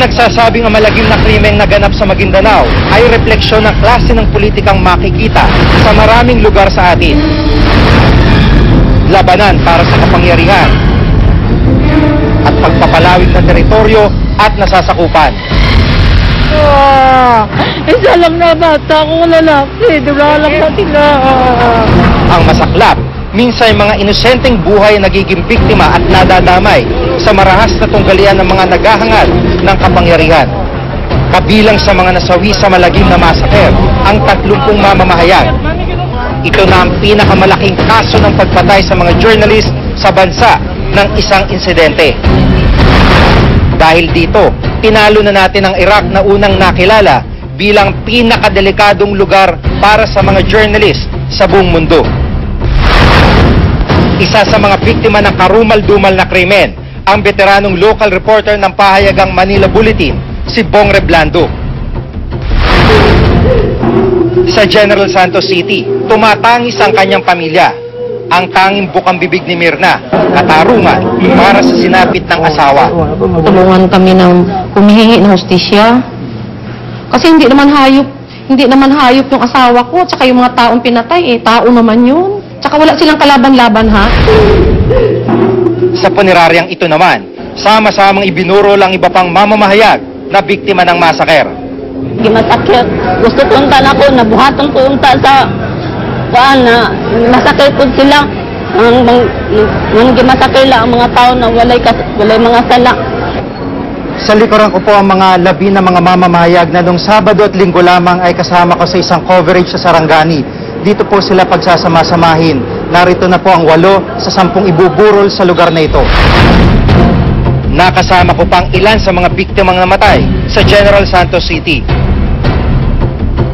nagsasabing ang malagim na krimeng naganap sa Maguindanao ay refleksyon ng klase ng politikang makikita sa maraming lugar sa atin. Labanan para sa kapangyarihan at pagpapalawig ng teritoryo at nasasakupan. Ah, isa lang na bata ko lalaki. Dula lang na sila. Minsan mga inosenteng buhay nagiging biktima at nadadamay sa marahas na tunggalian ng mga naghahangad ng kapangyarihan. Kabilang sa mga nasawi sa malagim na masaker, ang 30 mamamahayag. Ito na ang pinakamalaking kaso ng pagpatay sa mga journalist sa bansa ng isang insidente. Dahil dito, tinalo na natin ang Iraq na unang nakilala bilang pinakadelikadong lugar para sa mga journalist sa buong mundo. Isa sa mga biktima ng karumal-dumal na krimen, ang veteranong local reporter ng pahayagang Manila Bulletin, si Bong Reblando. Sa General Santos City, tumatangis ang kanyang pamilya. Ang tanging bukang bibig ni Mirna, katarungan para sa sinapit ng asawa. tulungan kami ng humihingi ng hustisya. Kasi hindi naman hayop, hindi naman hayop yung asawa ko, tsaka yung mga taong pinatay, eh, tao naman yun. Tsaka wala silang kalaban-laban, ha? Sa puneraryang ito naman, sama-samang ibinuro lang iba pang mamamahayag na biktima ng masaker. Gimasakit. Gusto punta na ko, nabuhaton ko unta sa kuan na masakit po sila. Ang mang, nang gimasakit lang ang mga tao na walay kas, walay mga sala. Sa likuran ko po ang mga labi ng mga mamamahayag na nung Sabado at Linggo lamang ay kasama ko sa isang coverage sa Sarangani. Dito po sila pagsasama-samahin. Narito na po ang walo sa sampung ibuburol sa lugar na ito. Nakasama ko pang ilan sa mga biktimang namatay sa General Santos City.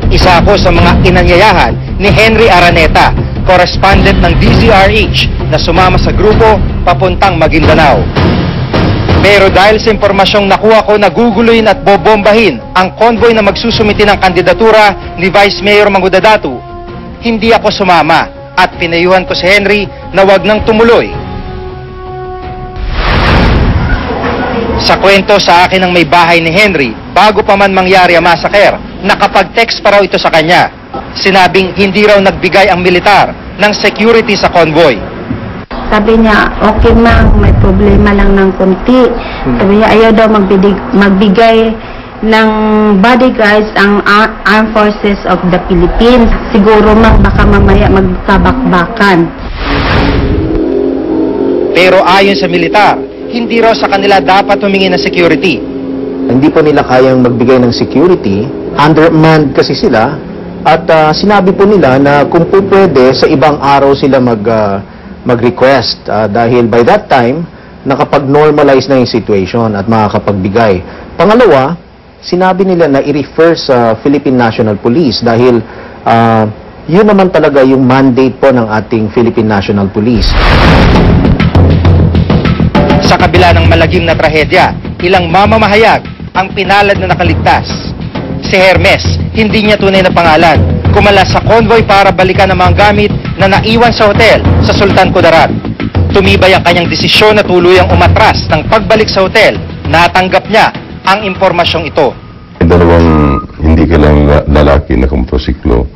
Isa ako sa mga inanyayahan ni Henry Araneta, correspondent ng DZRH na sumama sa grupo papuntang Maguindanao. Pero dahil sa impormasyong nakuha ko na guguluhin at bobombahin ang convoy na magsusumiti ng kandidatura ni Vice Mayor Mangudadatu, hindi ako sumama at pinayuhan ko si Henry na wag nang tumuloy. Sa kwento sa akin ng may bahay ni Henry, bago pa man mangyari ang massacre, nakapag-text pa raw ito sa kanya. Sinabing hindi raw nagbigay ang militar ng security sa convoy. Sabi niya, okay ma'am, may problema lang ng konti. Sabi niya, ayaw daw magbidig, magbigay ng bodyguards ang Ar- Armed Forces of the Philippines. Siguro ma'am, baka mamaya magkabakbakan. Pero ayon sa militar, hindi raw sa kanila dapat humingi ng security. hindi po nila kayang magbigay ng security, undermanned kasi sila, at ah, sinabi po nila na kung po pwede, sa ibang araw sila mag, ah, mag-request ah, dahil by that time, nakapag-normalize na yung situation at makakapagbigay. Pangalawa, sinabi nila na i-refer sa Philippine National Police dahil ah, yun naman talaga yung mandate po ng ating Philippine National Police. Sa kabila ng malagim na trahedya, ilang mamamahayag ang pinalad na nakaligtas. Si Hermes, hindi niya tunay na pangalan, kumala sa convoy para balikan ang mga gamit na naiwan sa hotel sa Sultan Kudarat. Tumibay ang kanyang desisyon na tuluyang umatras ng pagbalik sa hotel. Natanggap niya ang impormasyong ito. May dalawang hindi kailangan lalaki na motosiklo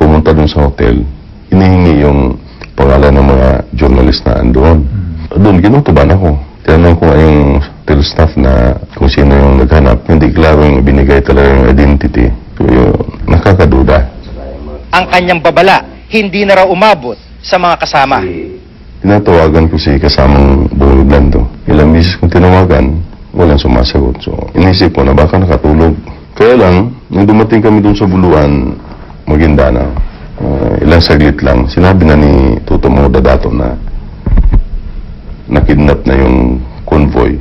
pumunta dun sa hotel. Hinihingi yung pangalan ng mga journalist na andoon. Doon, ginutuban ako. Tinanong ko yung hotel staff na kung sino yung naghanap. Hindi klaro yung binigay talaga yung identity. So, yun, nakakaduda. Ang kanyang babala, hindi na raw umabot sa mga kasama. Tinatawagan ko si kasamang Bong Blando. Ilang misis kong tinawagan, walang sumasagot. So, inisip ko na baka nakatulog. Kaya lang, nung dumating kami dun sa buluan, Maguindana, uh, ilang saglit lang, sinabi na ni Tuto Mo Dadato na nakidnap na yung convoy.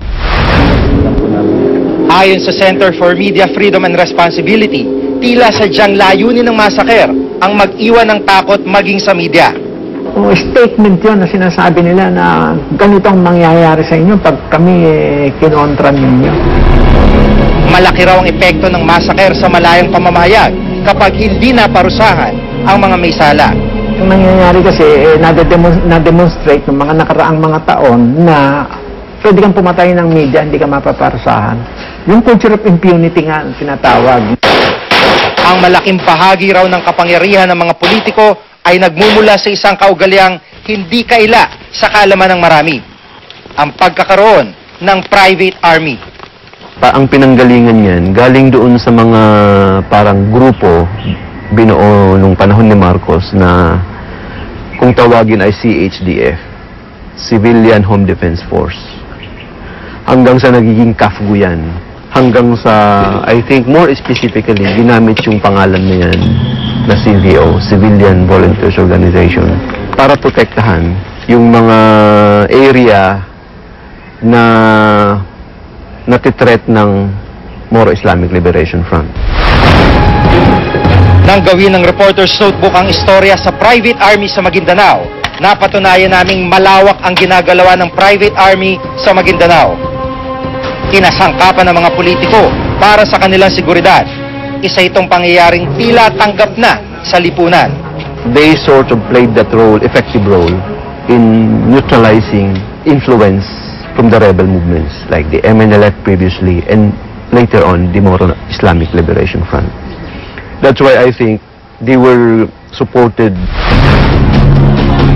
Ayon sa Center for Media Freedom and Responsibility, tila sadyang layunin ng massacre ang mag-iwan ng takot maging sa media. O statement yun na sinasabi nila na ganito ang mangyayari sa inyo pag kami eh, kinontra ninyo. Malaki raw ang epekto ng massacre sa malayang pamamahayag kapag hindi naparusahan ang mga may sala. Ang nangyayari kasi, eh, na-demonstrate ng mga nakaraang mga taon na pwede kang pumatay ng media, hindi ka mapaparusahan. Yung culture of impunity nga ang tinatawag. Ang malaking bahagi raw ng kapangyarihan ng mga politiko ay nagmumula sa isang kaugaliang hindi kaila sa kaalaman ng marami. Ang pagkakaroon ng private army. Pa, ang pinanggalingan niyan, galing doon sa mga parang grupo binuo nung panahon ni Marcos na kung tawagin ay CHDF, Civilian Home Defense Force. Hanggang sa nagiging KAFGU yan. Hanggang sa, I think more specifically, ginamit yung pangalan na yan na CVO, Civilian Volunteers Organization, para protektahan yung mga area na natitreat ng Moro Islamic Liberation Front. Nang gawin ng Reporter's Notebook ang istorya sa private army sa Maguindanao, napatunayan naming malawak ang ginagalawa ng private army sa Maguindanao. Kinasangkapan ng mga politiko para sa kanilang seguridad. Isa itong pangyayaring tila tanggap na sa lipunan. They sort of played that role, effective role, in neutralizing influence from the rebel movements like the MNLF previously and later on the Moro Islamic Liberation Front. That's why I think they were supported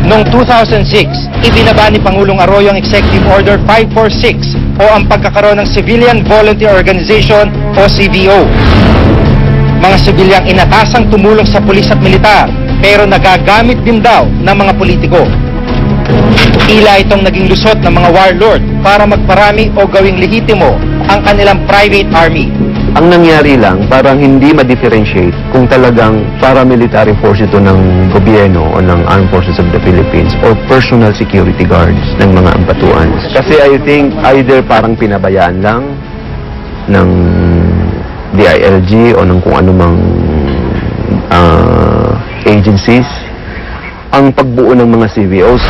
Noong 2006, ibinaba ni Pangulong Arroyo ang Executive Order 546 o ang pagkakaroon ng Civilian Volunteer Organization o CVO. Mga sibilyang inatasang tumulong sa pulis at militar pero nagagamit din daw ng mga politiko. Tila itong naging lusot ng mga warlord para magparami o gawing lehitimo ang kanilang private army. ang nangyari lang, parang hindi ma-differentiate kung talagang paramilitary force ito ng gobyerno o ng Armed Forces of the Philippines or personal security guards ng mga ambatuan. Kasi I think either parang pinabayaan lang ng DILG o ng kung anumang ah, agencies ang pagbuo ng mga CVOs.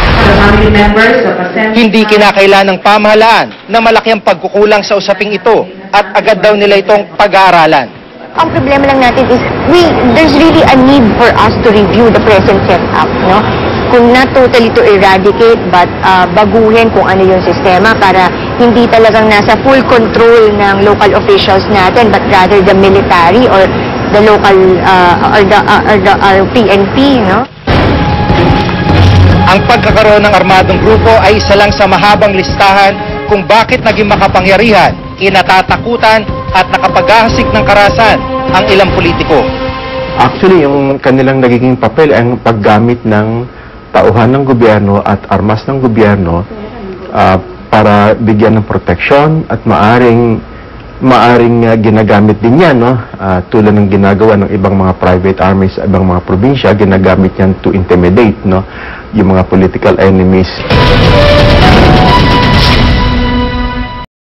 Hindi kinakailan ng pamahalaan na malaki ang pagkukulang sa usaping ito at agad daw nila itong pag-aaralan. ang problema lang natin is we there's really a need for us to review the present setup, no? Kung not totally to eradicate but uh, baguhin kung ano yung sistema para hindi talagang nasa full control ng local officials natin but rather the military or the local uh, or the uh, or the uh, PNP, no? Ang pagkakaroon ng armadong grupo ay isa lang sa mahabang listahan kung bakit naging makapangyarihan, kinatatakutan at nakapaghahasik ng karasan ang ilang politiko. Actually, yung kanilang nagiging papel ay ang paggamit ng tauhan ng gobyerno at armas ng gobyerno ah, para bigyan ng proteksyon at maaring maaring ah, ginagamit din yan, no? Ah, tulad ng ginagawa ng ibang mga private armies sa ibang mga probinsya, ginagamit yan to intimidate, no? Yung mga political enemies.